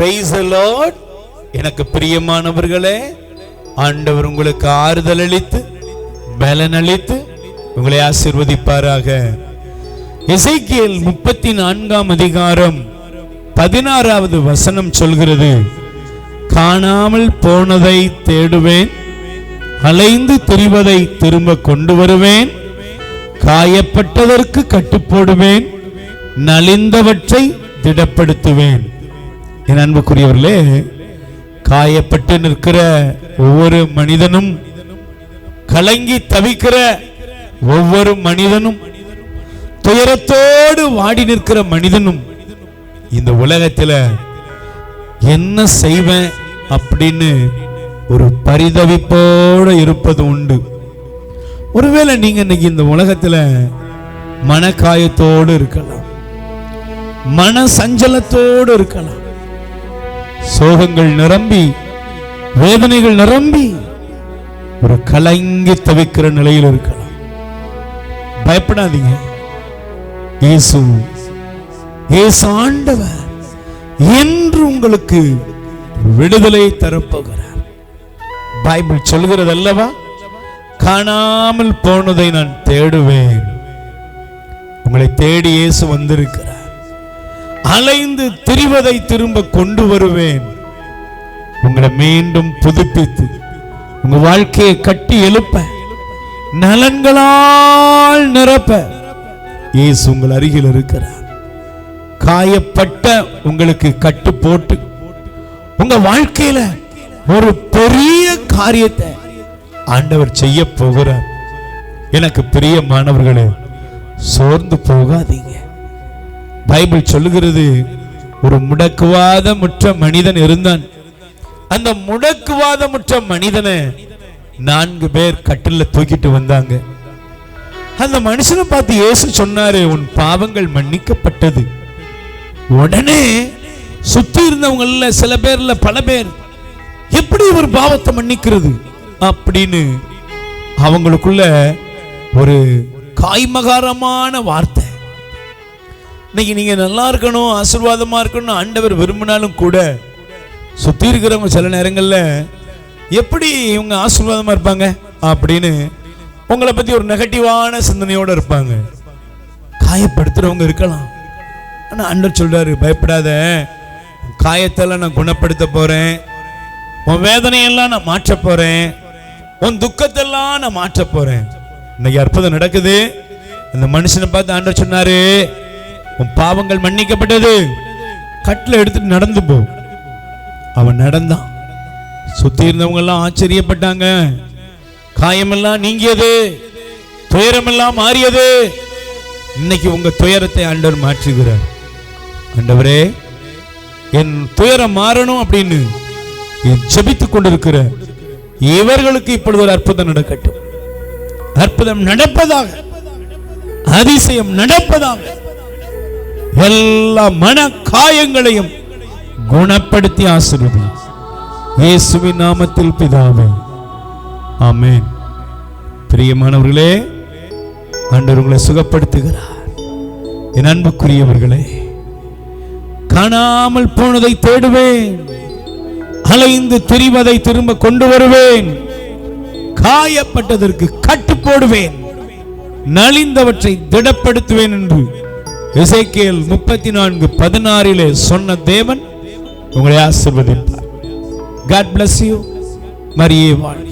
Price Lord எனக்கு பிரியமானவர்களே ஆண்டவர் உங்களுக்கு ஆறுதல் அளித்து பலன் அளித்து உங்களை ஆசிர்வதிப்பாராக. இசைக்கியல் முப்பத்தி நான்காம் அதிகாரம் பதினாறாவது வசனம் சொல்கிறது காணாமல் போனதை தேடுவேன் அலைந்து திரிவதை திரும்ப கொண்டு வருவேன் காயப்பட்டதற்கு கட்டுப்போடுவேன் நலிந்தவற்றை திடப்படுத்துவேன். என் அன்புக்குரியவர்களே காயப்பட்டு நிற்கிற ஒவ்வொரு மனிதனும் கலங்கி தவிக்கிற ஒவ்வொரு மனிதனும் துயரத்தோடு வாடி நிற்கிற மனிதனும் இந்த உலகத்துல என்ன செய்வேன் அப்படின்னு ஒரு பரிதவிப்போடு இருப்பது உண்டு. ஒருவேளை நீங்க இன்னைக்கு இந்த உலகத்துல மனக்காயத்தோடு இருக்கலாம். மன சஞ்சலத்தோடு இருக்கலாம். சோகங்கள் நிரம்பி வேதனைகள் நிரம்பி ஒரு கலங்கி தவிக்கிற நிலையில் இருக்கலாம். பயப்படாதீங்க. இயேசு இயேசு ஆண்டவர் என்று உங்களுக்கு விடுதலை தரப்போகிறார். பைபிள் சொல்கிறது அல்லவா காணாமல் போனதை நான் தேடுவேன். உங்களை தேடி இயேசு வந்திருக்கிறார். அலைந்து திரிவதை திரும்ப கொண்டு வருவேன். உங்களை மீண்டும் புதுப்பித்து உங்க வாழ்க்கையை கட்டி எழுப்ப நலன்களால் நிரப்ப இயேசு உங்கள் அருகில் இருக்கிறார். காயப்பட்ட உங்களுக்கு கட்டு போட்டு உங்க வாழ்க்கையில ஒரு பெரிய காரியத்தை ஆண்டவர் செய்ய போகிறார். எனக்கு பிரியமானவர்களே சோர்ந்து போகாதீங்க. பைபிள் சொல்லுகிறது ஒரு முடக்குவாத முற்ற மனிதன் இருந்தான். அந்த முடக்குவாத முற்ற மனிதனை நான்கு பேர் கட்டில தூக்கிட்டு வந்தாங்க. அந்த மனுஷனை பார்த்து இயேசு சொன்னாரு உன் பாவங்கள் மன்னிக்கப்பட்டது. உடனே சுத்தி இருந்தவங்கள சில பேர்ல பல பேர் எப்படி ஒரு பாவத்தை மன்னிக்கிறது? அப்படின்னு அவங்களுக்குள்ள ஒரு காய்மகாரமான வார்த்தை. இன்னைக்கு நீங்கள் நல்லா இருக்கணும் ஆசீர்வாதமாக இருக்கணும் ஆண்டவர் விரும்பினாலும் கூட சுற்றி இருக்கிறவங்க சில நேரங்களில் எப்படி இவங்க ஆசீர்வாதமாக இருப்பாங்க அப்படின்னு உங்களை பற்றி ஒரு நெகட்டிவான சிந்தனையோடு இருப்பாங்க. காயப்படுத்துகிறவங்க இருக்கலாம். ஆனால் அண்டர் சொல்கிறாரு பயப்படாத. காயத்தெல்லாம் நான் குணப்படுத்த போகிறேன் உன் வேதனையெல்லாம் நான் மாற்ற போகிறேன் உன் துக்கத்தெல்லாம் நான் மாற்ற போகிறேன் இன்னைக்கு அற்புதம் நடக்குது. அந்த மனுஷனை பார்த்து ஆண்டர் சொன்னாரு உன் பாவங்கள் மன்னிக்கப்பட்டது. கட்டில் எடுத்துட்டு நடந்து போ. அவன் நடந்தான். சுத்தி இருந்தவங்க எல்லாம் ஆச்சரியப்பட்டாங்க. காயமெல்லாம் நீங்கியது. துயரமெல்லாம் மாறியது. இன்னைக்கு உங்க துயரத்தை ஆண்டவர் மாற்றுகிறார். ஆண்டவரே என் துயரம் மாறணும் அப்படின்னு ஜெபித்துக் கொண்டிருக்கிற இவர்களுக்கு இப்பொழுது ஒரு அற்புதம் நடக்கட்டும். அற்புதம் நடப்பதாக அதிசயம் நடப்பதாக எல்லா மன காயங்களையும் குணப்படுத்தி ஆசிர்வதி. இயேசுவின் நாமத்தில் பிதாவே. ஆமேன். பிரியமானவர்களே ஆண்டவர் உங்களை சுகப்படுத்துகிறார். என் அன்புக்குரியவர்களே காணாமல் போனதை தேடுவேன். அலைந்து திரிவதை திரும்ப கொண்டு வருவேன். காயப்பட்டதற்கு கட்டு போடுவேன். நலிந்தவற்றை திடப்படுத்துவேன் என்று இசைக்கேல் முப்பத்தி நான்கு பதினாறிலே சொன்ன தேவன் உங்களை ஆசிர்வதிப்பார். காட் பிளஸ் யூ மரியே வாழ்